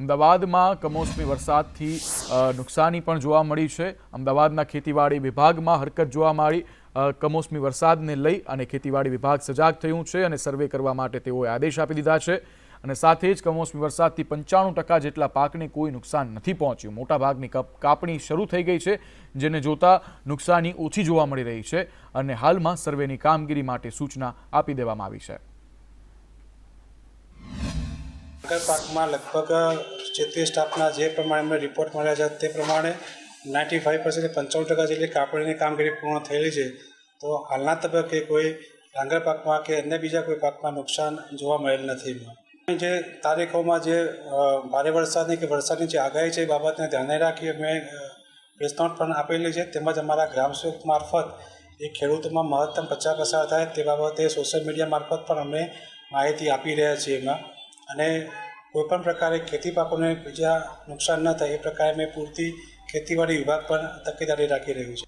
અમદાવાદમાં કમોસમી વરસાદથી નુકસાની પણ જોવા મળી છે. અમદાવાદના ખેતીવાડી વિભાગમાં હરકત જોવા મળી. કમોસમી વરસાદને લઈ અને ખેતીવાડી વિભાગ સજાગ થયું છે અને સર્વે કરવા માટે તેઓએ આદેશ આપી દીધા છે. અને સાથે જ કમોસમી વરસાદથી પંચાણું ટકા જેટલા પાકને કોઈ નુકસાન નથી પહોંચ્યું. મોટાભાગની કપ, કાપણી શરૂ થઈ ગઈ છે, જેને જોતા નુકસાની ઓછી જોવા મળી રહી છે. અને હાલમાં સર્વેની કામગીરી માટે સૂચના આપી દેવામાં આવી છે. મગર પાકમાં લગભગ ક્ષેત્રીય સ્ટાફના જે પ્રમાણે અમને રિપોર્ટ મળ્યા છે, તે પ્રમાણે નાઇન્ટી ફાઇવ પર્સન્ટ પંચાવન ટકા જેટલી કાપણીની કામગીરી પૂર્ણ થયેલી છે. તો હાલના તબક્કે કોઈ ડાંગર પાકમાં કે અન્ય બીજા કોઈ પાકમાં નુકસાન જોવા મળેલ નથી. જે તારીખોમાં જે ભારે વરસાદની કે વરસાદની જે આગાહી છે એ બાબતને ધ્યાને રાખી અમે પ્રેસ નોટ પણ આપેલી છે. તેમજ અમારા ગ્રામસેવક મારફત એ ખેડૂતોમાં મહત્તમ પચાસ પસાર થાય તે બાબતે સોશિયલ મીડિયા મારફત પણ અમે માહિતી આપી રહ્યા છીએ એમાં. અને કોઈપણ પ્રકારે ખેતી પાકોને બીજા નુકસાન ન થાય, એ પ્રકારે મેં પૂરતી ખેતીવાડી વિભાગ પણ તકેદારી રાખી રહ્યું છે.